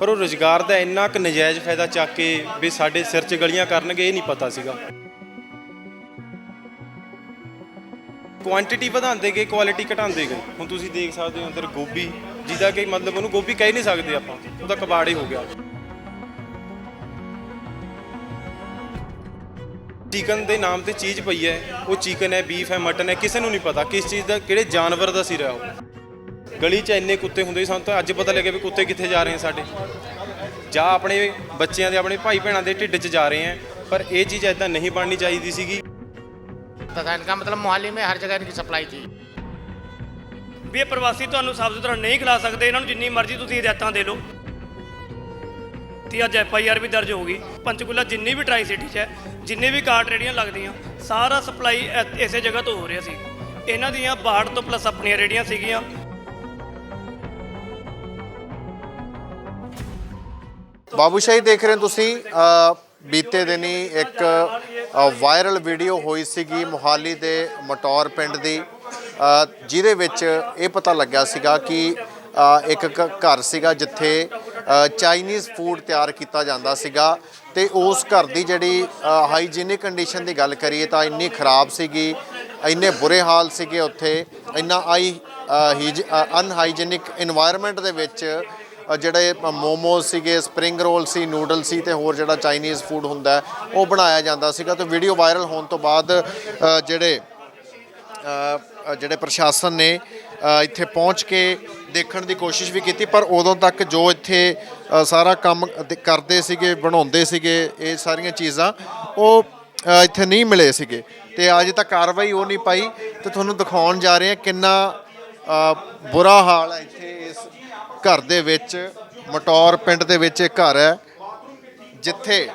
ਪਰ ਉਹ ਰੁਜ਼ਗਾਰ ਦਾ ਇੰਨਾ ਕੁ ਨਜਾਇਜ਼ ਫਾਇਦਾ ਚੱਕ ਕੇ ਵੀ ਸਾਡੇ ਸਿਰ 'ਚ ਗਲੀਆਂ ਕਰਨਗੇ, ਇਹ ਨਹੀਂ ਪਤਾ ਸੀਗਾ। ਕੁਆਂਟੀਟੀ ਵਧਾਉਂਦੇ ਗਏ ਕੁਆਲਿਟੀ ਘਟਾਉਂਦੇ ਗਏ। ਹੁਣ ਤੁਸੀਂ ਦੇਖ ਸਕਦੇ ਹੋ ਅੰਦਰ ਗੋਭੀ, ਜਿਹਦਾ ਕਿ ਮਤਲਬ ਉਹਨੂੰ ਗੋਭੀ ਕਹਿ ਨਹੀਂ ਸਕਦੇ ਆਪਾਂ, ਉਹਦਾ ਕਬਾੜ ਹੀ ਹੋ ਗਿਆ। ਚਿਕਨ ਦੇ ਨਾਮ ਤੇ ਚੀਜ਼ ਪਈ ਹੈ, ਉਹ ਚਿਕਨ ਹੈ ਬੀਫ ਹੈ ਮਟਨ ਹੈ, ਕਿਸੇ ਨੂੰ ਨਹੀਂ ਪਤਾ, ਕਿਸ ਚੀਜ਼ ਦਾ, ਕਿਹੜੇ ਜਾਨਵਰ ਦਾ ਸਿਰ ਹੈ ਉਹ। ਗਲੀ 'ਚ ਇੰਨੇ ਕੁੱਤੇ ਹੁੰਦੇ ਸੀ ਸਾਨੂੰ ਤਾਂ ਅੱਜ ਪਤਾ ਲੱਗਿਆ ਵੀ ਕੁੱਤੇ ਕਿੱਥੇ ਜਾ ਰਹੇ ਨੇ ਸਾਡੇ ਜਾਂ ਆਪਣੇ ਬੱਚਿਆਂ ਦੇ ਆਪਣੇ ਭਾਈ ਭੈਣਾਂ ਦੇ ਢਿੱਡ 'ਚ ਜਾ ਰਹੇ ਹੈ ਪਰ ਇਹ ਚੀਜ਼ ਐਦਾਂ ਨਹੀਂ ਬਣਨੀ ਚਾਹੀਦੀ ਸੀਗੀ तथा इनका मतलब मोहाली में हर जगह इनकी सप्लाई थी ਵੀ ਇਹ ਪ੍ਰਵਾਸੀ ਤੁਹਾਨੂੰ ਸਾਫ ਸੁਥਰਾ ਨਹੀਂ ਖਿਲਾ ਸਕਦੇ ਇਹਨਾਂ ਨੂੰ ਜਿੰਨੀ ਮਰਜ਼ੀ ਤੁਸੀਂ ਹਦਾਇਤਾਂ ਦੇ ਲਓ ਤੇ ਅੱਜ ਐਫ ਆਈ ਆਰ ਵੀ ਦਰਜ ਹੋ ਗਈ ਪੰਚਕੂਲਾ ਜਿੰਨੀ ਵੀ ਟਰਾਈ ਸਿਟੀ 'ਚ ਹੈ ਜਿੰਨੇ ਵੀ ਕਾਰਟ ਰੇੜੀਆਂ ਲੱਗਦੀਆਂ ਸਾਰਾ ਸਪਲਾਈ ਇ- ਇਸੇ ਜਗ੍ਹਾ ਤੋਂ ਹੋ ਰਿਹਾ ਸੀ ਇਹਨਾਂ ਦੀਆਂ 62 ਤੋਂ ਪਲੱਸ ਆਪਣੀਆਂ ਰੇੜੀਆਂ ਸੀਗੀਆਂ ਬਾਬੂਸ਼ਾਹੀ ਦੇਖ ਰਹੇ ਹੋ ਤੁਸੀਂ ਬੀਤੇ ਦਿਨੀ ਇੱਕ ਵਾਇਰਲ ਵੀਡੀਓ ਹੋਈ ਸੀਗੀ ਮੁਹਾਲੀ ਦੇ ਮਟੌਰ ਪਿੰਡ ਦੀ ਜਿਹਦੇ ਵਿੱਚ ਇਹ ਪਤਾ ਲੱਗਿਆ ਸੀਗਾ ਕਿ ਇੱਕ ਘਰ ਸੀਗਾ ਜਿੱਥੇ ਚਾਈਨੀਜ਼ ਫੂਡ ਤਿਆਰ ਕੀਤਾ ਜਾਂਦਾ ਸੀਗਾ ਤੇ ਉਸ ਘਰ ਦੀ ਜਿਹੜੀ ਹਾਈਜੀਨਿਕ ਕੰਡੀਸ਼ਨ ਦੀ ਗੱਲ ਕਰੀਏ ਤਾਂ ਇੰਨੀ ਖਰਾਬ ਸੀਗੀ, ਇੰਨੇ ਬੁਰੇ ਹਾਲ ਸੀਗੇ ਉੱਥੇ, ਇੰਨਾ ਆਈ ਅਨਹਾਈਜੀਨਿਕ এনवायरमेंट ਦੇ ਵਿੱਚ ਜਿਹੜੇ ਮੋਮੋਸ ਸੀਗੇ, ਸਪਰਿੰਗ ਰੋਲ ਸੀ, ਨੂਡਲ ਸੀ ਤੇ ਹੋਰ ਜਿਹੜਾ ਚਾਈਨੀਜ਼ ਫੂਡ ਹੁੰਦਾ ਉਹ ਬਣਾਇਆ ਜਾਂਦਾ ਸੀਗਾ। ਤੇ ਵੀਡੀਓ ਵਾਇਰਲ ਹੋਣ ਤੋਂ ਬਾਅਦ ਜਿਹੜੇ ਜਿਹੜੇ ਪ੍ਰਸ਼ਾਸਨ ਨੇ ਇੱਥੇ ਪਹੁੰਚ ਕੇ ਦੇਖਣ ਦੀ ਕੋਸ਼ਿਸ਼ ਵੀ ਕੀਤੀ, ਪਰ ਉਦੋਂ ਤੱਕ ਜੋ ਇੱਥੇ ਸਾਰਾ ਕੰਮ ਕਰਦੇ ਸੀਗੇ, ਬਣਾਉਂਦੇ ਸੀਗੇ, ਇਹ ਸਾਰੀਆਂ ਚੀਜ਼ਾਂ, ਉਹ ਇੱਥੇ ਨਹੀਂ ਮਿਲੇ ਸੀਗੇ। ਤੇ ਅੱਜ ਤੱਕ ਕਾਰਵਾਈ ਉਹ ਨਹੀਂ ਪਾਈ। ਤੇ ਤੁਹਾਨੂੰ ਦਿਖਾਉਣ ਜਾ ਰਹੇ ਹਾਂ ਕਿੰਨਾ ਬੁਰਾ ਹਾਲ ਹੈ ਘਰ ਦੇ ਵਿੱਚ, ਮਟੌਰ ਪਿੰਡ ਦੇ ਵਿੱਚ ਇਹ ਘਰ ਹੈ, ਜਿੱਥੇ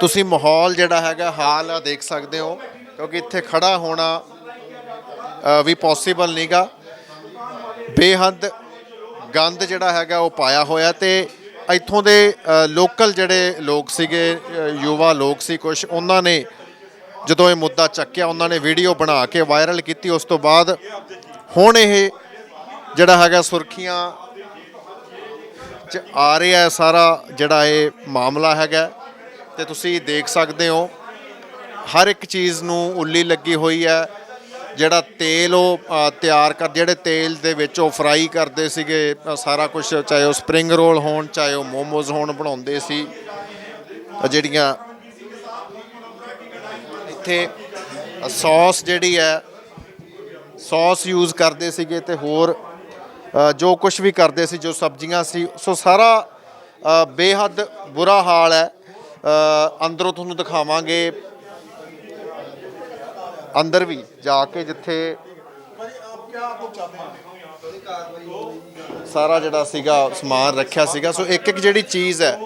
ਤੁਸੀਂ ਮਾਹੌਲ ਜਿਹੜਾ ਹੈਗਾ, ਹਾਲ ਆ ਦੇਖ ਸਕਦੇ ਹੋ, ਕਿਉਂਕਿ ਇੱਥੇ ਖੜਾ ਹੋਣਾ ਵੀ ਪੋਸੀਬਲ ਨਹੀਂਗਾ ਬੇਹੱਦ ਗੰਦ ਜਿਹੜਾ ਹੈਗਾ, ਉਹ ਪਾਇਆ ਹੋਇਆ ਤੇ ਇੱਥੋਂ ਦੇ ਲੋਕਲ ਜਿਹੜੇ ਲੋਕ ਸੀਗੇ ਯੁਵਾ ਲੋਕ ਸੀ ਕੁਝ ਉਹਨਾਂ ਨੇ ਜਦੋਂ ਇਹ ਮੁੱਦਾ ਚੱਕਿਆ, ਉਹਨਾਂ ਨੇ ਵੀਡੀਓ ਬਣਾ ਕੇ ਵਾਇਰਲ ਕੀਤੀ, ਉਸ ਤੋਂ ਬਾਅਦ ਹੁਣ ਇਹ ਜਿਹੜਾ ਹੈਗਾ ਸੁਰਖੀਆਂ ਚ ਆ ਰਿਹਾ ਸਾਰਾ ਜਿਹੜਾ ਇਹ ਮਾਮਲਾ ਹੈਗਾ। ਤੇ ਤੁਸੀਂ ਦੇਖ ਸਕਦੇ ਹੋ, ਹਰ ਇੱਕ ਚੀਜ਼ ਨੂੰ ਉੱਲੀ ਲੱਗੀ ਹੋਈ ਹੈ। ਜਿਹੜਾ ਤੇਲ ਉਹ ਤਿਆਰ ਕਰ, ਜਿਹੜੇ ਤੇਲ ਦੇ ਵਿੱਚ ਉਹ ਫਰਾਈ ਕਰਦੇ ਸੀਗੇ ਸਾਰਾ ਕੁਝ ਚਾਹੇ ਉਹ ਸਪਰਿੰਗ ਰੋਲ ਹੋਣ, ਚਾਹੇ ਉਹ ਮੋਮੋਜ਼ ਹੋਣ ਬਣਾਉਂਦੇ ਸੀ। ਜਿਹੜੀਆਂ ਇੱਥੇ ਸੌਸ ਜਿਹੜੀ ਹੈ, ਸੌਸ ਯੂਜ਼ ਕਰਦੇ ਸੀਗੇ ਤੇ ਹੋਰ ਜੋ ਕੁਝ ਵੀ ਕਰਦੇ ਸੀ, ਜੋ ਸਬਜ਼ੀਆਂ ਸੀ, ਸੋ ਸਾਰਾ ਬੇਹੱਦ ਬੁਰਾ ਹਾਲ ਹੈ। ਅੰਦਰੋਂ ਤੁਹਾਨੂੰ ਦਿਖਾਵਾਂਗੇ। ਅੰਦਰ ਵੀ, ਜਾ ਕੇ ਜਿੱਥੇ ਸਾਰਾ ਜਿਹੜਾ ਸੀਗਾ, ਸਮਾਨ ਰੱਖਿਆ ਸੀਗਾ। ਸੋ ਇੱਕ ਇੱਕ ਜਿਹੜੀ ਚੀਜ਼ ਹੈ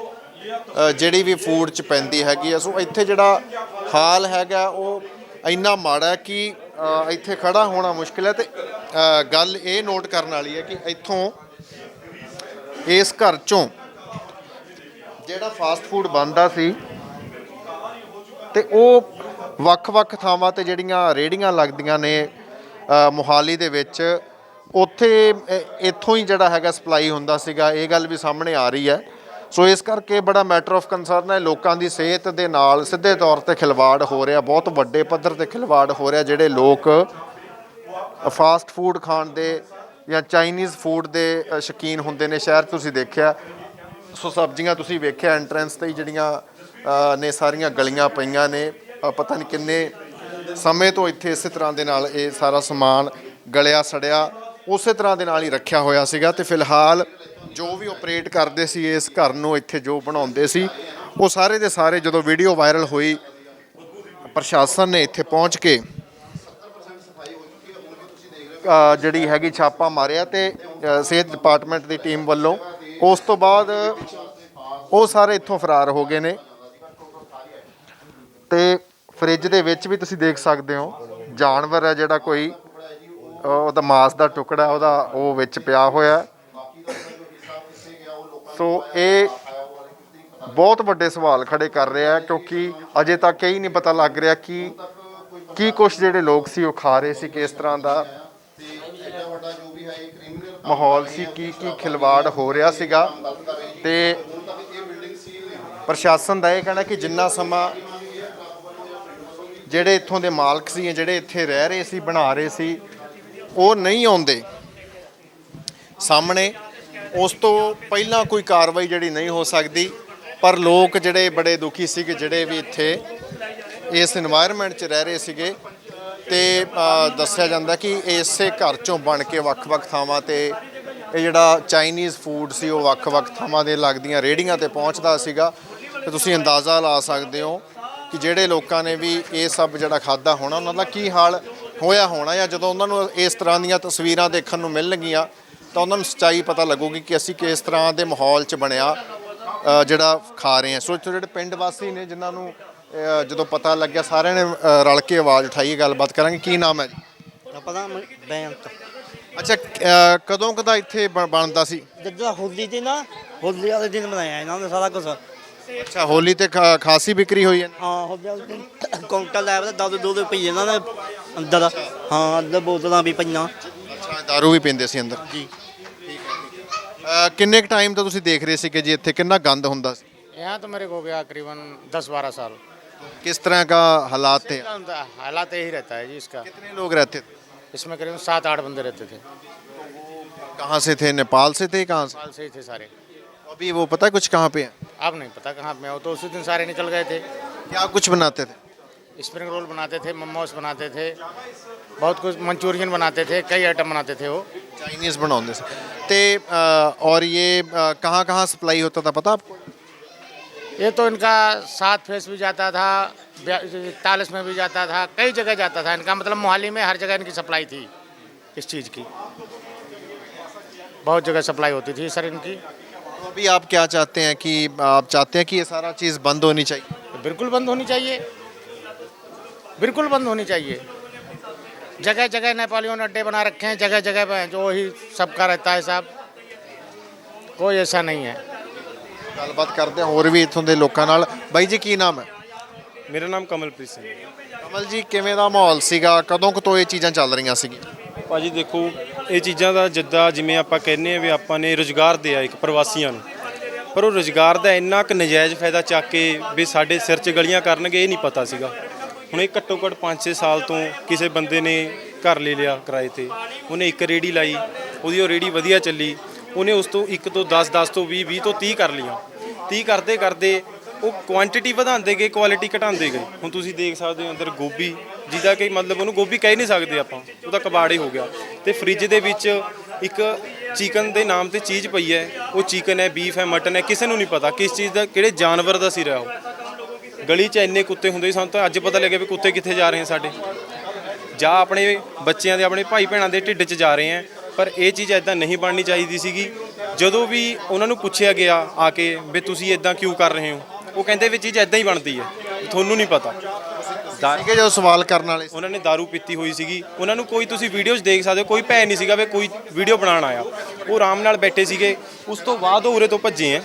ਜਿਹੜੀ ਵੀ ਫੂਡ ਚ ਪੈਂਦੀ ਹੈਗੀ ਆ ਸੋ ਇੱਥੇ ਜਿਹੜਾ ਹਾਲ ਹੈਗਾ, ਉਹ ਇੰਨਾ ਮਾੜਾ ਕਿ ਇੱਥੇ ਖੜਾ ਹੋਣਾ ਮੁਸ਼ਕਿਲ ਹੈ ਤੇ ਗੱਲ ਇਹ ਨੋਟ ਕਰਨ ਵਾਲੀ ਹੈ ਕਿ ਇੱਥੋਂ ਇਸ ਘਰ ਚੋਂ ਜਿਹੜਾ ਫਾਸਟ ਫੂਡ ਬਣਦਾ ਸੀ ਤੇ ਉਹ ਵੱਖ-ਵੱਖ ਥਾਵਾਂ ਤੇ ਜਿਹੜੀਆਂ ਰੇੜੀਆਂ ਲੱਗਦੀਆਂ ਨੇ ਅ, ਮੋਹਾਲੀ ਦੇ ਵਿੱਚ ਉੱਥੇ ਇੱਥੋਂ ਹੀ ਜਿਹੜਾ ਹੈਗਾ ਸਪਲਾਈ ਹੁੰਦਾ ਸੀਗਾ ਇਹ ਗੱਲ ਵੀ ਸਾਹਮਣੇ ਆ ਰਹੀ ਹੈ। ਸੋ ਇਸ ਕਰਕੇ ਬੜਾ ਮੈਟਰ ਆਫ ਕੰਸਰਨ ਹੈ ਲੋਕਾਂ ਦੀ ਸਿਹਤ ਦੇ ਨਾਲ ਸਿੱਧੇ ਤੌਰ ਤੇ ਖਿਲਵਾੜ ਹੋ ਰਿਹਾ ਬਹੁਤ ਵੱਡੇ ਪੱਧਰ ਤੇ ਖਿਲਵਾੜ ਹੋ ਰਿਹਾ ਜਿਹੜੇ ਲੋਕ ਫਾਸਟ ਫੂਡ ਖਾਣ ਦੇ ਜਾਂ ਚਾਈਨੀਜ਼ ਫੂਡ ਦੇ ਅ, ਸ਼ੌਕੀਨ ਹੁੰਦੇ ਨੇ ਸ਼ਹਿਰ 'ਚ ਤੁਸੀਂ ਦੇਖਿਆ। ਸੋ ਸਬਜ਼ੀਆਂ ਤੁਸੀਂ ਵੇਖਿਆ ਐਂਟਰੈਂਸ ਤੇ ਹੀ ਜਿਹੜੀਆਂ ਨੇ ਸਾਰੀਆਂ ਗਲੀਆਂ ਪਈਆਂ ਨੇ। ਪਤਾ ਨਹੀਂ ਕਿੰਨੇ ਸਮੇਂ ਤੋਂ ਇੱਥੇ ਇਸੇ ਤਰ੍ਹਾਂ ਦੇ ਨਾਲ ਇਹ ਸਾਰਾ ਸਮਾਨ ਗਲਿਆ ਸੜਿਆ ਉਸੇ ਤਰ੍ਹਾਂ ਦੇ ਨਾਲ ਹੀ ਰੱਖਿਆ ਹੋਇਆ ਸੀਗਾ ਤੇ ਫਿਲਹਾਲ ਜੋ ਵੀ ਆਪਰੇਟ ਕਰਦੇ ਸੀ, ਇਸ ਘਰ ਨੂੰ ਇੱਥੇ ਜੋ ਬਣਾਉਂਦੇ ਸੀ, ਉਹ ਸਾਰੇ ਦੇ ਸਾਰੇ ਜਦੋਂ ਵੀਡੀਓ ਵਾਇਰਲ ਹੋਈ, ਪ੍ਰਸ਼ਾਸਨ ਨੇ ਇੱਥੇ ਪਹੁੰਚ ਕੇ ਜਿਹੜੀ ਹੈਗੀ ਛਾਪਾ ਮਾਰਿਆ ਤੇ ਸਿਹਤ ਡਿਪਾਰਟਮੈਂਟ ਦੀ ਟੀਮ ਵੱਲੋਂ। ਉਸ ਤੋਂ ਬਾਅਦ ਉਹ ਸਾਰੇ ਇੱਥੋਂ ਫਰਾਰ ਹੋ ਗਏ ਨੇ। ਤੇ ਫ੍ਰਿਜ ਦੇ ਵਿੱਚ ਵੀ ਤੁਸੀਂ ਦੇਖ ਸਕਦੇ ਹੋ, ਜਾਨਵਰ ਹੈ ਜਿਹੜਾ ਕੋਈ ਉਹਦਾ ਮਾਸ ਦਾ ਟੁਕੜਾ, ਉਹਦਾ ਉਹ ਵਿੱਚ ਪਿਆ ਹੋਇਆ। ਸੋ ਇਹ ਬਹੁਤ ਵੱਡੇ ਸਵਾਲ ਖੜੇ ਕਰ ਰਿਹਾ ਕਿਉਂਕਿ ਅਜੇ ਤੱਕ ਇਹ ਹੀ ਨਹੀਂ ਪਤਾ ਲੱਗ ਰਿਹਾ ਕਿ ਕੀ ਕੁਝ ਜਿਹੜੇ ਲੋਕ ਸੀ ਉਹ ਖਾ ਰਹੇ ਸੀ, ਕਿਸ ਤਰ੍ਹਾਂ ਦਾ ਮਾਹੌਲ ਸੀ, ਕੀ ਕੀ ਖਿਲਵਾੜ ਹੋ ਰਿਹਾ ਸੀਗਾ। ਤੇ ਪ੍ਰਸ਼ਾਸਨ ਦਾ ਇਹ ਕਹਿਣਾ ਕਿ ਜਿੰਨਾ ਸਮਾਂ ਜਿਹੜੇ ਇੱਥੋਂ ਦੇ ਮਾਲਕ ਸੀ ਜਿਹੜੇ ਇੱਥੇ ਰਹਿ ਰਹੇ ਸੀ, ਬਣਾ ਰਹੇ ਸੀ, ਉਹ ਨਹੀਂ ਆਉਂਦੇ। ਸਾਹਮਣੇ ਉਸ ਤੋਂ ਪਹਿਲਾਂ ਕੋਈ ਕਾਰਵਾਈ ਜਿਹੜੀ ਨਹੀਂ ਹੋ ਸਕਦੀ, ਪਰ ਲੋਕ ਜਿਹੜੇ ਬੜੇ ਦੁਖੀ ਸੀ ਕਿ ਜਿਹੜੇ ਵੀ ਇੱਥੇ ਇਸ এনवायरमेंट 'ਚ ਰਹਿ ਰਹੇ ਸੀਗੇ ਤੇ ਦੱਸਿਆ ਜਾਂਦਾ ਕਿ ਇਸੇ ਘਰ ਚੋਂ ਬਣ ਕੇ ਵੱਖ-ਵੱਖ ਥਾਵਾਂ ਤੇ ਇਹ ਜਿਹੜਾ ਚਾਈਨੀਜ਼ ਫੂਡ ਸੀ, ਉਹ ਵੱਖ-ਵੱਖ ਥਾਵਾਂ ਦੇ ਲੱਗਦੀਆਂ ਰੇੜੀਆਂ ਤੇ ਪਹੁੰਚਦਾ ਸੀਗਾ। ਤੇ ਤੁਸੀਂ ਅੰਦਾਜ਼ਾ ਲਾ ਸਕਦੇ ਹੋ ਕਿ ਜਿਹੜੇ ਲੋਕਾਂ ਨੇ ਵੀ ਇਹ ਸਭ ਜਿਹੜਾ ਖਾਦਾ ਹੋਣਾ, ਉਹਨਾਂ ਦਾ ਕੀ ਹਾਲ ਹੋਇਆ ਹੋਣਾ ਜਾਂ ਜਦੋਂ ਉਹਨਾਂ ਨੂੰ ਇਸ ਤਰ੍ਹਾਂ ਦੀਆਂ ਤਸਵੀਰਾਂ ਦੇਖਣ ਨੂੰ ਮਿਲਣਗੀਆਂ ਤਾਂ ਉਹਨਾਂ ਨੂੰ ਸੱਚਾਈ ਪਤਾ ਲੱਗੂਗੀ ਕਿ ਅਸੀਂ ਕਿਸ ਤਰ੍ਹਾਂ ਦੇ ਮਾਹੌਲ 'ਚ ਬਣਿਆ ਜਿਹੜਾ ਖਾ ਰਹੇ ਹਾਂ। ਸੋ ਜਿਹੜੇ ਪਿੰਡ ਵਾਸੀ ਨੇ ਜਿਨ੍ਹਾਂ ਨੂੰ ਜਦੋਂ ਪਤਾ ਲੱਗਿਆ ਸਾਰਿਆਂ ਨੇ ਰਲ ਕੇ ਆਵਾਜ਼ ਉਠਾਈ ਗੱਲਬਾਤ ਕਰਾਂਗੇ। ਕੀ ਨਾਮ ਹੈ ਜੀ? ਪਤਾ ਬੈਂਤ ਅੱਛਾ ਕਦੋਂ ਕਦਾ ਇੱਥੇ ਬਣਦਾ ਸੀ? ਜਿੱਦਾਂ ਹੋਲੀ ਤੇ ਨਾ ਹੋਲੀ ਵਾਲੇ ਦਿਨ ਬਣਾਇਆ ਇਹਨਾਂ ਨੇ ਸਾਰਾ ਕੁਝ ਅੱਛਾ ਹੋਲੀ ਤੇ ਖਾਸੀ ਵਿਕਰੀ ਹੋਈ ਹੈ। ਹਾਂ ਹੋਲੀ ਵਾਲੇ ਦਿਨ ਕਾਊਂਟਰ ਲੈ ਬਦਾ ਦਸ ਦੋ ਦੇ ਪਈ ਇਹਨਾਂ ਨੇ ਅੰਦਰ। ਹਾਂ ਅੰਦਰ ਬੋਤਲਾਂ ਵੀ ਪਈਆਂ। ਅੱਛਾ ਦਾਰੂ ਵੀ ਪੀਂਦੇ ਸੀ ਅੰਦਰ। ਜੀ। ਅ, ਕਿੰਨੇ ਕ ਟਾਈਮ ਤੋਂ ਤੁਸੀਂ ਦੇਖ ਰਹੇ ਸੀ ਕਿ ਜੀ ਇੱਥੇ ਕਿੰਨਾ ਗੰਦ ਹੁੰਦਾ ਸੀ यहाँ तो मेरे को हो गया करीबन दस बारह साल किस तरह का हालात थे हालात यही रहता है जी इसका कितने लोग रहते थे इसमें करीबन सात आठ बंदे रहते थे कहाँ से थे नेपाल से थे कहाँ से साल से ही थे सारे अभी वो पता है कुछ कहाँ पे है अब नहीं पता कहाँ पे हो तो उसी दिन सारे निकल गए थे क्या कुछ बनाते थे स्प्रिंग रोल बनाते थे मोमोज बनाते थे बहुत कुछ मंचूरियन बनाते थे कई आइटम बनाते थे वो। चाइनीज़ बनाते से ते और ये कहाँ कहाँ सप्लाई होता था पता आपको? ये तो इनका सात फेस भी जाता था इकतालीस में भी जाता था कई जगह जाता था इनका मतलब मोहाली में हर जगह इनकी सप्लाई थी इस चीज़ की। बहुत जगह सप्लाई होती थी सर इनकी। तो अभी आप क्या चाहते हैं कि आप चाहते हैं कि ये सारा चीज़ बंद होनी चाहिए? बिल्कुल बंद होनी चाहिए। बिल्कुल बंद होनी चाहिए जगह जगह नेपालियों ने अड्डे बना रखे हैं जगह जगह पे जो वही सबका रहता है साहब कोई ऐसा नहीं है ਗੱਲਬਾਤ ਕਰਦੇ ਹਾਂ ਹੋਰ ਵੀ ਇੱਥੋਂ ਦੇ ਲੋਕਾਂ ਨਾਲ ਬਾਈ ਜੀ ਕੀ ਨਾਮ ਹੈ ਮੇਰਾ ਨਾਮ ਕਮਲਪ੍ਰੀਤ ਸਿੰਘ ਹੈ। ਕਮਲ ਜੀ ਕਿਵੇਂ ਦਾ ਮਾਹੌਲ ਸੀਗਾ ਕਦੋਂ ਕੁ ਤੋਂ ਇਹ ਚੀਜ਼ਾਂ ਚੱਲ ਰਹੀਆਂ ਸੀਗੀਆਂ ਭਾਜੀ ਦੇਖੋ ਇਹ ਚੀਜ਼ਾਂ ਦਾ ਜਿੱਦਾਂ ਜਿਵੇਂ ਆਪਾਂ ਕਹਿੰਦੇ ਆ ਵੀ ਆਪਾਂ ਨੇ ਰੋਜ਼ਗਾਰ ਦਿਆ ਇੱਕ ਪ੍ਰਵਾਸੀਆਂ ਨੂੰ ਪਰ ਉਹ ਰੋਜ਼ਗਾਰ ਦਾ ਇੰਨਾ ਕੁ ਨਜਾਇਜ਼ ਫਾਇਦਾ ਚੱਕ ਕੇ ਵੀ ਸਾਡੇ ਸਿਰ 'ਚ ਗਲੀਆਂ ਕਰਨਗੇ ਇਹ ਨਹੀਂ ਪਤਾ ਸੀਗਾ ਹੁਣ ਇਹ ਘੱਟੋ ਘੱਟ 5-6 ਸਾਲ ਤੋਂ ਕਿਸੇ ਬੰਦੇ ਨੇ ਘਰ ਲੈ ਲਿਆ ਕਿਰਾਏ ਤੇ। ਉਹਨੇ ਇੱਕ ਰੇੜੀ ਲਾਈ, ਉਹਦੀ ਉਹ ਰੇੜੀ ਵਧੀਆ ਚੱਲੀ। ਉਹਨੇ ਉਸ ਤੋਂ ਇੱਕ ਤੋਂ 10 10 ਤੋਂ 20 20 ਤੋਂ 30 ਕਰ ਲਿਆ 30 ਕਰਦੇ ਕਰਦੇ ਉਹ ਕੁਆਂਟੀਟੀ ਵਧਾਉਂਦੇ ਗਏ ਕੁਆਲਿਟੀ ਘਟਾਉਂਦੇ ਗਏ। ਹੁਣ ਤੁਸੀਂ ਦੇਖ ਸਕਦੇ ਹੋ ਅੰਦਰ ਗੋਭੀ, ਜਿਹਦਾ ਕਿ ਮਤਲਬ ਉਹਨੂੰ ਗੋਭੀ ਕਹਿ ਨਹੀਂ ਸਕਦੇ ਆਪਾਂ। ਉਹਦਾ ਕਬਾੜ ਹੀ ਹੋ ਗਿਆ। ਤੇ ਫ੍ਰਿਜ ਦੇ ਵਿੱਚ ਇੱਕ ਚਿਕਨ ਦੇ ਨਾਮ ਤੇ ਚੀਜ਼ ਪਈ ਹੈ। ਉਹ ਚਿਕਨ ਹੈ ਬੀਫ ਹੈ ਮਟਨ ਹੈ, ਕਿਸੇ ਨੂੰ ਨਹੀਂ ਪਤਾ। ਕਿਸ ਚੀਜ਼ ਦਾ, ਕਿਹੜੇ ਜਾਨਵਰ ਦਾ ਸਿਰ ਹੈ ਉਹ। ਗਲੀ 'ਚ ਇੰਨੇ ਕੁੱਤੇ ਹੁੰਦੇ ਸੀ ਸਾਨੂੰ ਤਾਂ ਅੱਜ ਪਤਾ ਲੱਗਿਆ ਵੀ ਕੁੱਤੇ ਕਿੱਥੇ ਜਾ ਰਹੇ ਨੇ ਸਾਡੇ। ਜਾਂ ਆਪਣੇ ਬੱਚਿਆਂ ਦੇ ਆਪਣੇ ਭਾਈ ਭੈਣਾਂ ਦੇ ਢਿੱਡ 'ਚ ਜਾ ਰਹੇ ਆ ਪਰ ਇਹ ਚੀਜ਼ ਐਦਾਂ ਨਹੀਂ ਬਣਨੀ ਚਾਹੀਦੀ ਸੀਗੀ। ਜਦੋਂ ਵੀ ਉਹਨਾਂ ਨੂੰ ਪੁੱਛਿਆ ਗਿਆ ਆ ਕੇ ਵੀ ਤੁਸੀਂ ਐਦਾਂ ਕਿਉਂ ਕਰ ਰਹੇ ਹੋ ਉਹ ਕਹਿੰਦੇ ਵੀ ਚੀਜ਼ ਐਦਾਂ ਹੀ ਬਣਦੀ ਹੈ ਤੁਹਾਨੂੰ ਨਹੀਂ ਪਤਾ। ਹੈ ਜਦੋਂ ਸਵਾਲ ਕਰਨ ਵਾਲੇ। ਉਹਨਾਂ ਨੇ दारू ਪੀਤੀ ਹੋਈ ਸੀਗੀ। ਉਹਨਾਂ ਨੂੰ ਕੋਈ ਤੁਸੀਂ ਵੀਡੀਓਜ਼ ਦੇਖ ਸਕਦੇ ਹੋ ਕੋਈ ਭੈ ਨਹੀਂ ਸੀਗਾ ਵੀ ਕੋਈ ਵੀਡੀਓ ਬਣਾਉਣ ਆਇਆ। ਉਹ ਆਰਾਮ ਨਾਲ ਬੈਠੇ ਸੀਗੇ ਉਸ ਤੋਂ ਬਾਅਦ ਉਹ ਉਰੇ ਤੋਂ ਭੱਜੇ ਆ।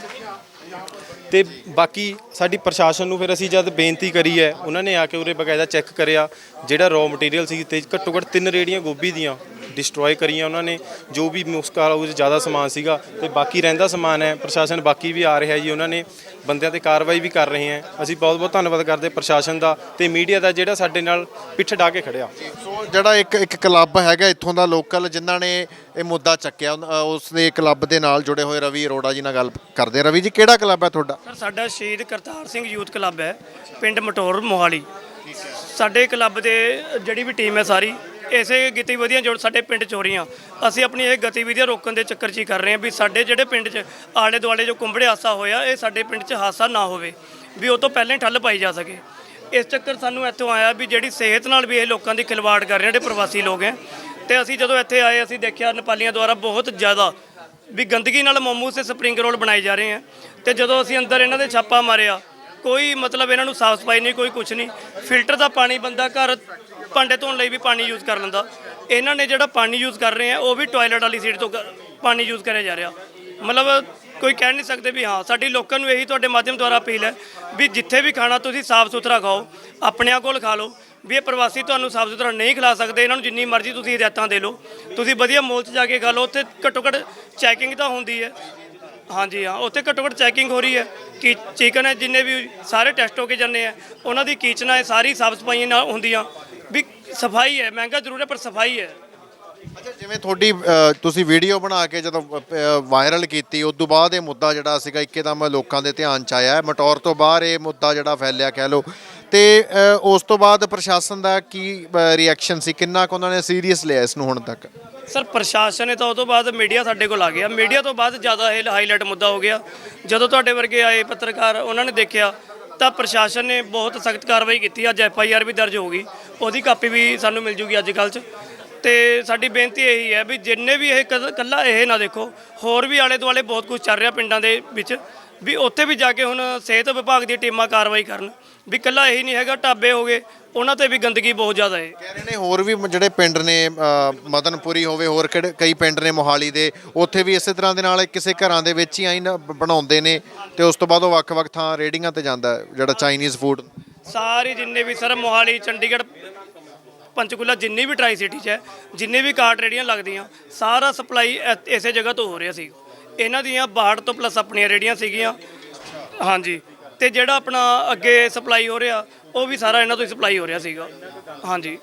ਤੇ ਬਾਕੀ ਸਾਡੀ ਪ੍ਰਸ਼ਾਸਨ ਨੂੰ ਫਿਰ ਅਸੀਂ ਜਦ ਬੇਨਤੀ ਕਰੀ ਹੈ, ਉਹਨਾਂ ਨੇ ਆ ਕੇ ਉਰੇ ਬਕਾਇਦਾ ਚੈੱਕ ਕਰਿਆ, ਜਿਹੜਾ ਰॉ ਮਟੀਰੀਅਲ ਸੀ ਤੇ ਘੱਟੋ ਘੱਟ ਤਿੰਨ ਰੇੜੀਆਂ ਗੋਭੀ ਦੀਆਂ ਡਿਸਟਰੋਏ ਕਰੀਆਂ ਉਹਨਾਂ ਨੇ ਜੋ ਵੀ ਮੁਸਕਾਲ ਉਹ ਜ਼ਿਆਦਾ ਸਮਾਨ ਸੀਗਾ ਤੇ ਬਾਕੀ ਰਹਿੰਦਾ ਸਮਾਨ ਹੈ ਪ੍ਰਸ਼ਾਸਨ ਬਾਕੀ ਵੀ ਆ ਰਿਹਾ ਜੀ ਉਹਨਾਂ ਨੇ ਬੰਦਿਆਂ ਤੇ ਕਾਰਵਾਈ ਵੀ ਕਰ ਰਹੇ ਆ ਅਸੀਂ ਬਹੁਤ ਬਹੁਤ ਧੰਨਵਾਦ ਕਰਦੇ ਪ੍ਰਸ਼ਾਸਨ ਦਾ ਤੇ ਮੀਡੀਆ ਦਾ ਜਿਹੜਾ ਸਾਡੇ ਨਾਲ ਪਿੱਠ ਢਾ ਕੇ ਖੜਿਆ। ਸੋ ਜਿਹੜਾ ਇੱਕ ਇੱਕ ਕਲੱਬ ਹੈਗਾ ਇੱਥੋਂ ਦਾ ਲੋਕਲ ਜਿਨ੍ਹਾਂ ਨੇ ਇਹ ਮੁੱਦਾ ਚੱਕਿਆ ਉਸ ਦੇ ਕਲੱਬ ਦੇ ਨਾਲ ਜੁੜੇ ਹੋਏ ਰਵੀ ਅਰੋੜਾ ਜੀ ਨਾਲ ਗੱਲ ਕਰਦੇ ਹਾਂ। ਰਵੀ ਜੀ ਕਿਹੜਾ ਕਲੱਬ ਹੈ ਤੁਹਾਡਾ? ਸਰ ਸਾਡਾ ਸ਼ਹੀਦ ਕਰਤਾਰ ਸਿੰਘ ਯੂਥ ਕਲੱਬ ਹੈ ਪਿੰਡ ਮਟੌਰ ਮੋਹਾਲੀ। ਸਾਡੇ ਕਲੱਬ ਦੇ ਜਿਹੜੀ ਵੀ ਟੀਮ ਹੈ ਸਾਰੀ ਇਸੇ ਗਤੀਵਿਧੀਆਂ ਜੋ ਸਾਡੇ ਪਿੰਡ ਚ ਹੋ ਰਹੀਆਂ, ਅਸੀਂ ਆਪਣੀ ਇਹ ਗਤੀਵਿਧੀਆਂ ਰੋਕਣ ਦੇ ਚੱਕਰ 'ਚ ਹੀ ਕਰ ਰਹੇ ਹਾਂ ਵੀ ਸਾਡੇ ਜਿਹੜੇ ਪਿੰਡ 'ਚ ਆਲੇ ਦੁਆਲੇ ਜੋ ਕੁੰਬੜੇ ਹਾਸਾ ਹੋਇਆ, ਇਹ ਸਾਡੇ ਪਿੰਡ 'ਚ ਹਾਸਾ ਨਾ ਹੋਵੇ, ਵੀ ਉਹ ਤੋਂ ਪਹਿਲਾਂ ਹੀ ਠੱਲ ਪਾਈ ਜਾ ਸਕੇ। ਇਸ ਚੱਕਰ ਸਾਨੂੰ ਇੱਥੋਂ ਆਇਆ ਵੀ ਜਿਹੜੀ ਸਿਹਤ ਨਾਲ ਵੀ ਇਹ ਲੋਕਾਂ ਦੀ ਖਿਲਵਾੜ ਕਰ ਰਹੇ ਜਿਹੜੇ ਪ੍ਰਵਾਸੀ ਲੋਕ ਹੈ, ਤੇ ਅਸੀਂ ਜਦੋਂ ਇੱਥੇ ਆਏ, ਅਸੀਂ ਦੇਖਿਆ ਨੇਪਾਲੀਆਂ ਦੁਆਰਾ ਬਹੁਤ ਜ਼ਿਆਦਾ ਵੀ ਗੰਦਗੀ ਨਾਲ ਮੋਮੋਸ ਤੇ ਸਪਰਿੰਗ ਰੋਲ ਬਣਾਏ ਜਾ ਰਹੇ ਆ, ਤੇ ਜਦੋਂ ਅਸੀਂ ਅੰਦਰ ਇਹਨਾਂ ਦੇ ਛਾਪਾ ਮਾਰਿਆ ਕੋਈ ਮਤਲਬ ਇਹਨਾਂ ਨੂੰ ਸਾਫ਼ ਸਫ਼ਾਈ ਨਹੀਂ, ਕੋਈ ਕੁਝ ਨਹੀਂ। ਫਿਲਟਰ ਦਾ ਪਾਣੀ ਬੰਦਾ ਘਰ ਭਾਂਡੇ ਧੋਣ ਲਈ ਵੀ ਪਾਣੀ ਯੂਜ਼ ਕਰ ਲੈਂਦਾ। ਇਹਨਾਂ ਨੇ ਜਿਹੜਾ ਪਾਣੀ ਯੂਜ਼ ਕਰ ਰਹੇ ਆ, ਉਹ ਵੀ ਟਾਇਲਟ ਵਾਲੀ ਸੀਟ ਤੋਂ ਕਰ- ਪਾਣੀ ਯੂਜ਼ ਕਰਿਆ ਜਾ ਰਿਹਾ। ਮਤਲਬ ਕੋਈ ਕਹਿ ਨਹੀਂ ਸਕਦੇ ਵੀ ਹਾਂ, ਸਾਡੀ ਲੋਕਾਂ ਨੂੰ ਇਹੀ ਤੁਹਾਡੇ ਮਾਧਿਅਮ ਦੁਆਰਾ ਅਪੀਲ ਹੈ ਵੀ ਜਿੱਥੇ ਵੀ ਖਾਣਾ ਤੁਸੀਂ ਸਾਫ਼ ਸੁਥਰਾ ਖਾਓ ਆਪਣਿਆਂ ਕੋਲ ਖਾ ਲਓ। ਵੀ ਇਹ ਪ੍ਰਵਾਸੀ ਤੁਹਾਨੂੰ ਸਾਫ਼ ਸੁਥਰਾ ਨਹੀਂ ਖਿਲਾ ਸਕਦੇ, ਇਹਨਾਂ ਨੂੰ ਜਿੰਨੀ ਮਰਜ਼ੀ ਤੁਸੀਂ ਹਦਾਇਤਾਂ ਦੇ ਲਓ। ਤੁਸੀਂ ਵਧੀਆ ਮੋਲ 'ਚ ਜਾ ਕੇ ਖਾ ਲਓ, ਉੱਥੇ ਘੱਟੋ ਘੱਟ ਚੈਕਿੰਗ ਤਾਂ ਹੁੰਦੀ ਹੈ। ਹਾਂਜੀ ਹਾਂ ਉੱਥੇ ਘੱਟੋ ਘੱਟ ਚੈਕਿੰਗ ਹੋ ਰਹੀ ਹੈ ਕਿ ਚਿਕਨ ਹੈ ਜਿੰਨੇ ਵੀ ਸਾਰੇ ਟੈਸਟ ਹੋ ਕੇ ਜਾਂਦੇ ਆ ਉਹਨਾਂ ਦੀ ਕੀਚਨਾ ਹੈ ਸਾਰੀ ਸਾਫ਼ ਸਫਾਈਆਂ ਨਾਲ ਹੁੰਦੀਆਂ ਵੀ ਸਫ਼ਾਈ ਹੈ ਮਹਿੰਗਾ ਜ਼ਰੂਰ ਹੈ ਪਰ ਸਫ਼ਾਈ ਹੈ ਅੱਛਾ ਜਿਵੇਂ ਤੁਹਾਡੀ ਅ, ਤੁਸੀਂ ਵੀਡੀਓ ਬਣਾ ਕੇ ਜਦੋਂ ਵਾਇਰਲ ਕੀਤੀ ਉਸ ਤੋਂ ਬਾਅਦ ਇਹ ਮੁੱਦਾ ਜਿਹੜਾ ਸੀਗਾ ਇੱਕਦਮ ਲੋਕਾਂ ਦੇ ਧਿਆਨ ਚ ਆਇਆ ਹੈ। ਮਟੌਰ ਤੋਂ ਬਾਹਰ ਇਹ ਮੁੱਦਾ ਜਿਹੜਾ ਫੈਲਿਆ ਕਹਿ ਲਓ ਤੇ ਉਸ ਤੋਂ ਬਾਅਦ ਪ੍ਰਸ਼ਾਸਨ ਦਾ ਕੀ ਰਿਐਕਸ਼ਨ ਸੀ? ਕਿੰਨਾ ਕੁ ਉਹਨਾਂ ਨੇ ਸੀਰੀਅਸ ਲਿਆ ਇਸ ਨੂੰ ਹੁਣ ਤੱਕ? ਸਰ, ਪ੍ਰਸ਼ਾਸਨ ਨੇ ਤਾਂ ਉਹ ਤੋਂ ਬਾਅਦ ਮੀਡੀਆ ਸਾਡੇ ਕੋਲ ਆ ਗਿਆ। ਮੀਡੀਆ ਤੋਂ ਬਾਅਦ ਜ਼ਿਆਦਾ ਇਹ ਹਾਈਲਾਈਟ ਮੁੱਦਾ ਹੋ ਗਿਆ। ਜਦੋਂ ਤੁਹਾਡੇ ਵਰਗੇ ਆਏ ਪੱਤਰਕਾਰ, ਉਹਨਾਂ ਨੇ ਦੇਖਿਆ, ਤਾਂ ਪ੍ਰਸ਼ਾਸਨ ਨੇ ਬਹੁਤ ਸਖਤ ਕਾਰਵਾਈ ਕੀਤੀ। ਅੱਜ ਐਫ ਆਈ ਆਰ ਵੀ ਦਰਜ ਹੋ ਗਈ। ਉਹਦੀ ਕਾਪੀ ਵੀ ਸਾਨੂੰ ਮਿਲ ਜੂਗੀ ਅੱਜ ਕੱਲ੍ਹ 'ਚ। ਤੇ ਸਾਡੀ ਬੇਨਤੀ ਇਹੀ ਹੈ ਵੀ ਜਿੰਨੇ ਵੀ ਇਹ ਕਦ- ਕੱਲਾ ਇਹ ਨਾ ਦੇਖੋ, ਹੋਰ ਵੀ ਆਲੇ ਦੁਆਲੇ ਬਹੁਤ ਕੁਝ ਚੱਲ ਰਿਹਾ ਪਿੰਡਾਂ ਦੇ ਵਿੱਚ, ਵੀ ਉੱਥੇ ਵੀ ਜਾ ਕੇ ਹੁਣ ਸਿਹਤ ਵਿਭਾਗ ਦੀਆਂ ਟੀਮਾਂ ਕਾਰਵਾਈ ਕਰਨ। ਵੀ ਕੱਲਾ ਇਹੀ ਨਹੀਂ ਹੈਗਾ ਢਾਬੇ ਹੋ ਗਏ ਉਹਨਾਂ ਤੇ ਵੀ ਗੰਦਗੀ ਬਹੁਤ ਜ਼ਿਆਦਾ ਹੈ। ਕਹਿ ਰਹੇ ਨੇ ਹੋਰ ਵੀ ਜਿਹੜੇ ਪਿੰਡ ਨੇ ਅ, ਮਦਨਪੁਰੀ ਹੋਵੇ ਹੋਰ ਕਿਹੜੇ ਕਈ ਪਿੰਡ ਨੇ ਮੋਹਾਲੀ ਦੇ ਉੱਥੇ ਵੀ ਇਸੇ ਤਰ੍ਹਾਂ ਦੇ ਨਾਲ ਕਿਸੇ ਘਰਾਂ ਦੇ ਵਿੱਚ ਹੀ ਆਈ ਨਾ ਬ- ਬਣਾਉਂਦੇ ਨੇ ਤੇ ਉਸ ਤੋਂ ਬਾਅਦ ਉਹ ਵੱਖ-ਵੱਖ ਥਾਂ ਰੇੜੀਆਂ ਤੇ ਜਾਂਦਾ ਹੈ, ਜਿਹੜਾ ਚਾਈਨੀਜ਼ ਫੂਡ। ਸਾਰੇ ਜਿੰਨੇ ਵੀ ਸਰ ਮੋਹਾਲੀ ਚੰਡੀਗੜ੍ਹ ਪੰਚਕੂਲਾ ਜਿੰਨੀ ਵੀ ਟਰਾਈ ਸਿਟੀ 'ਚ ਹੈ ਜਿੰਨੇ ਵੀ ਕਾਰਟ ਰੇੜੀਆਂ ਲੱਗਦੀਆਂ ਸਾਰਾ ਸਪਲਾਈ ਇਸੇ ਜਗ੍ਹਾ ਤੋਂ ਹੋ ਰਿਹਾ ਸੀ। ਇਹਨਾਂ ਦੀਆਂ 62 ਤੋਂ ਪਲੱਸ ਆਪਣੀਆਂ ਰੇੜੀਆਂ ਸੀਗੀਆਂ। ਹਾਂਜੀ। ਤੇ ਜਿਹੜਾ ਆਪਣਾ ਅੱਗੇ ਸਪਲਾਈ ਹੋ ਰਿਹਾ ਉਹ ਵੀ ਸਾਰਾ ਇਹਨਾਂ ਤੋਂ ਹੀ ਸਪਲਾਈ ਹੋ ਰਿਹਾ ਸੀਗਾ। ਹਾਂਜੀ।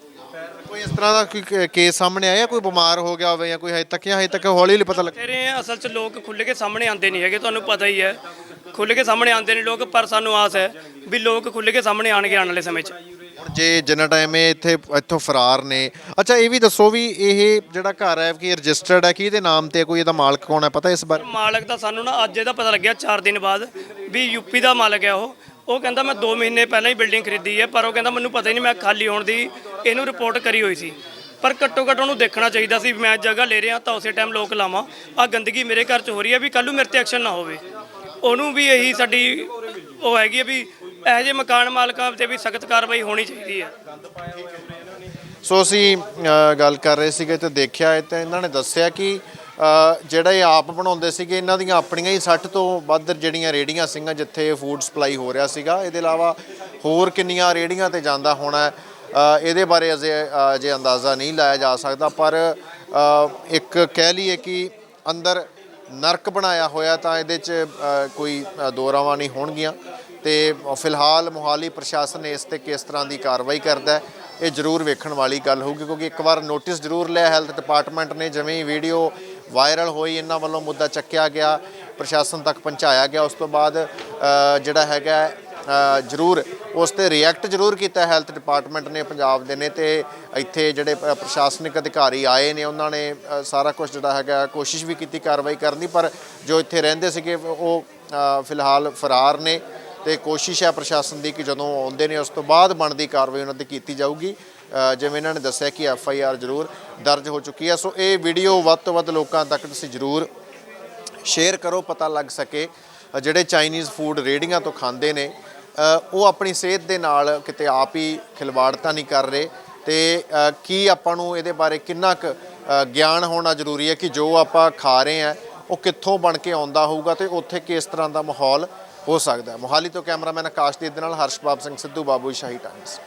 ਕੋਈ ਇਸ ਤਰ੍ਹਾਂ ਦਾ ਕੋਈ ਕੇਸ ਸਾਹਮਣੇ ਆਇਆ ਕੋਈ ਬਿਮਾਰ ਹੋ ਗਿਆ ਹੋਵੇ ਜਾਂ ਕੋਈ ਹਜੇ ਤੱਕ ਜਾਂ ਹਜੇ ਤੱਕ ਹੌਲੀ ਹੌਲੀ ਪਤਾ ਲੱਗ ਤੇਰੇ ਅਸਲ 'ਚ ਲੋਕ ਖੁੱਲ੍ਹ ਕੇ ਸਾਹਮਣੇ ਆਉਂਦੇ ਨਹੀਂ ਹੈਗੇ ਤੁਹਾਨੂੰ ਪਤਾ ਹੀ ਹੈ। ਖੁੱਲ੍ਹ ਕੇ ਸਾਹਮਣੇ ਆਉਂਦੇ ਨੇ ਲੋਕ ਪਰ ਸਾਨੂੰ ਆਸ ਹੈ ਵੀ ਲੋਕ ਖੁੱਲ੍ਹ ਕੇ ਸਾਹਮਣੇ ਆਣਗੇ ਆਉਣ ਵਾਲੇ ਸਮੇਂ 'ਚ। ਜੇ ਜਿੰਨਾ ਟਾਈਮ ਇਹ ਇੱਥੇ, ਇੱਥੋਂ ਫਰਾਰ ਨੇ। ਅੱਛਾ, ਇਹ ਵੀ ਦੱਸੋ ਵੀ ਇਹ ਜਿਹੜਾ ਘਰ ਹੈ, ਕਿ ਰਜਿਸਟਰਡ ਹੈ ਕਿ ਇਹਦੇ ਨਾਮ ਤੇ ਹੈ? ਕੋਈ ਇਹਦਾ ਮਾਲਕ ਕੌਣ ਹੈ, ਪਤਾ ਇਸ ਬਾਰੇ? ਮਾਲਕ ਦਾ ਸਾਨੂੰ ਨਾ ਅੱਜ ਇਹਦਾ ਪਤਾ ਲੱਗਿਆ 4 ਦਿਨ ਬਾਅਦ, ਵੀ ਯੂਪੀ ਦਾ ਮਾਲਕ ਹੈ ਉਹ। ਉਹ ਕਹਿੰਦਾ, ਮੈਂ 2 ਮਹੀਨੇ ਪਹਿਲਾਂ ਹੀ ਬਿਲਡਿੰਗ ਖਰੀਦੀ ਹੈ, ਪਰ ਉਹ ਕਹਿੰਦਾ, ਮੈਨੂੰ ਪਤਾ ਹੀ ਨਹੀਂ, ਮੈਂ ਖਾਲੀ ਹੋਣ ਦੀ ਇਹਨੂੰ ਰਿਪੋਰਟ ਕਰੀ ਹੋਈ ਸੀ। ਪਰ ਘੱਟੋ ਘੱਟ ਉਹਨੂੰ ਦੇਖਣਾ ਚਾਹੀਦਾ ਸੀ ਵੀ ਮੈਂ ਜਗ੍ਹਾ ਲੈ ਰਿਹਾ ਤਾਂ ਉਸੇ ਟਾਈਮ ਲੋਕ ਲਾਵਾਂ। ਆ ਗੰਦਗੀ ਮੇਰੇ ਘਰ 'ਚ ਹੋ ਰਹੀ ਹੈ ਵੀ ਕੱਲ੍ਹ ਨੂੰ ਮੇਰੇ ਤੇ ਐਕਸ਼ਨ ਨਾ ਹੋਵੇ। ਉਹਨੂੰ ਵੀ ਇਹੀ ਸਾਡੀ, ਉਹ ਹੈਗੀ ਹੈ ਵੀ ਇਹੋ ਜਿਹੇ ਮਕਾਨ ਮਾਲਕਾਂ ਤੇ ਵੀ ਸਖਤ ਕਾਰਵਾਈ ਹੋਣੀ ਚਾਹੀਦੀ ਹੈ। ਸੋ ਅਸੀਂ ਅ, ਗੱਲ ਕਰ ਰਹੇ ਸੀਗੇ ਤੇ ਦੇਖਿਆ ਇਹ ਤੇ ਇਹਨਾਂ ਨੇ ਦੱਸਿਆ ਕਿ ਅ, ਜਿਹੜਾ ਇਹ ਆਪ ਬਣਾਉਂਦੇ ਸੀਗੇ ਇਹਨਾਂ ਦੀਆਂ ਆਪਣੀਆਂ ਹੀ 60 ਤੋਂ ਵੱਧ ਜਿਹੜੀਆਂ ਰੇੜੀਆਂ ਸੀਗੀਆਂ ਜਿੱਥੇ ਫੂਡ ਸਪਲਾਈ ਹੋ ਰਿਹਾ ਸੀਗਾ। ਇਹਦੇ ਇਲਾਵਾ ਹੋਰ ਕਿੰਨੀਆਂ ਰੇੜੀਆਂ ਤੇ ਜਾਂਦਾ ਹੋਣਾ ਹੈ, ਅ, ਇਹਦੇ ਬਾਰੇ ਅਜੇ ਅਜੇ ਅੰਦਾਜ਼ਾ ਨਹੀਂ ਲਾਇਆ ਜਾ ਸਕਦਾ। ਪਰ ਅ, ਇੱਕ ਕਹਿ ਲਈਏ ਕਿ ਅੰਦਰ ਨਰਕ ਬਣਾਇਆ ਹੋਇਆ ਤਾਂ ਇਹਦੇ 'ਚ ਅ, ਕੋਈ ਅ, ਦੋ ਰਾਵਾਂ ਨਹੀਂ ਹੋਣਗੀਆਂ। ਤੇ ਫਿਲਹਾਲ ਮੋਹਾਲੀ ਪ੍ਰਸ਼ਾਸਨ ਇਸ ਤੇ ਕਿਸ ਤਰ੍ਹਾਂ ਦੀ ਕਾਰਵਾਈ ਕਰਦਾ ਇਹ ਜ਼ਰੂਰ ਵੇਖਣ ਵਾਲੀ ਗੱਲ ਹੋਊਗੀ, ਕਿਉਂਕਿ ਇੱਕ ਵਾਰ ਨੋਟਿਸ ਜ਼ਰੂਰ ਲਿਆ ਹੈਲਥ ਡਿਪਾਰਟਮੈਂਟ ਨੇ, ਜਿਵੇਂ ਹੀ ਵੀਡੀਓ ਵਾਇਰਲ ਹੋਈ, ਇਹਨਾਂ ਵੱਲੋਂ ਮੁੱਦਾ ਚੱਕਿਆ ਗਿਆ, ਪ੍ਰਸ਼ਾਸਨ ਤੱਕ ਪਹੁੰਚਾਇਆ ਗਿਆ, ਉਸ ਤੋਂ ਬਾਅਦ ਜਿਹੜਾ ਹੈਗਾ ਜ਼ਰੂਰ ਉਸ ਤੇ ਰਿਐਕਟ ਜ਼ਰੂਰ ਕੀਤਾ ਹੈਲਥ ਡਿਪਾਰਟਮੈਂਟ ਨੇ, ਪੰਜਾਬ ਦੇ ਨੇ, ਤੇ ਇੱਥੇ ਜਿਹੜੇ ਪ- ਪ੍ਰਸ਼ਾਸਨਿਕ ਅਧਿਕਾਰੀ ਆਏ ਨੇ, ਉਹਨਾਂ ਨੇ ਸਾਰਾ ਕੁਝ ਜਿਹੜਾ ਹੈਗਾ, ਕੋਸ਼ਿਸ਼ ਵੀ ਕੀਤੀ ਕਾਰਵਾਈ ਕਰਨ ਦੀ ਪਰ ਜੋ ਇੱਥੇ ਰਹਿੰਦੇ ਸੀਗੇ, ਉਹ ਫਿਲਹਾਲ ਫਰਾਰ ਨੇ। ਤੇ ਕੋਸ਼ਿਸ਼ ਹੈ ਪ੍ਰਸ਼ਾਸਨ ਦੀ ਕਿ ਜਦੋਂ ਆਉਂਦੇ ਨੇ ਉਸ ਤੋਂ ਬਾਅਦ ਬਣਦੀ ਕਾਰਵਾਈ ਉਹਨਾਂ ਤੇ ਕੀਤੀ ਜਾਊਗੀ। ਜਿਵੇਂ ਇਹਨਾਂ ਨੇ ਦੱਸਿਆ ਕਿ ਐਫ ਆਈ ਆਰ ਜ਼ਰੂਰ ਦਰਜ ਹੋ ਚੁੱਕੀ ਹੈ। ਸੋ ਇਹ ਵੀਡੀਓ ਵੱਧ ਤੋਂ ਵੱਧ ਲੋਕਾਂ ਤੱਕ ਤੁਸੀਂ ਜ਼ਰੂਰ ਸ਼ੇਅਰ ਕਰੋ, ਪਤਾ ਲੱਗ ਸਕੇ ਜਿਹੜੇ ਚਾਈਨੀਜ਼ ਫੂਡ ਰੇੜੀਆਂ ਤੋਂ ਖਾਂਦੇ ਨੇ ਉਹ ਆਪਣੀ ਸਿਹਤ ਦੇ ਨਾਲ ਕਿਤੇ ਆਪ ਹੀ ਖਿਲਵਾੜ ਤਾਂ ਨਹੀਂ ਕਰ ਰਹੇ। ਤੇ ਕੀ ਆਪਾਂ ਨੂੰ ਇਹਦੇ ਬਾਰੇ ਕਿੰਨਾ ਕੁ ਗਿਆਨ ਹੋਣਾ ਜ਼ਰੂਰੀ ਹੈ ਕਿ ਜੋ ਆਪਾਂ ਖਾ ਰਹੇ ਹਾਂ, ਉਹ ਕਿੱਥੋਂ ਬਣ ਕੇ ਆਉਂਦਾ ਹੋਊਗਾ ਤੇ ਉੱਥੇ ਕਿਸ ਤਰ੍ਹਾਂ ਦਾ ਮਾਹੌਲ ਹੋ ਸਕਦਾ ਮੋਹਾਲੀ ਤੋਂ ਕੈਮਰਾਮੈਨ ਆਕਾਸ਼ਦੀਪ ਦੇ ਨਾਲ ਹਰਸ਼ਬਾਬ ਸਿੰਘ ਸਿੱਧੂ ਬਾਬੂ ਸ਼ਾਹੀ ਟਾਈਮਸ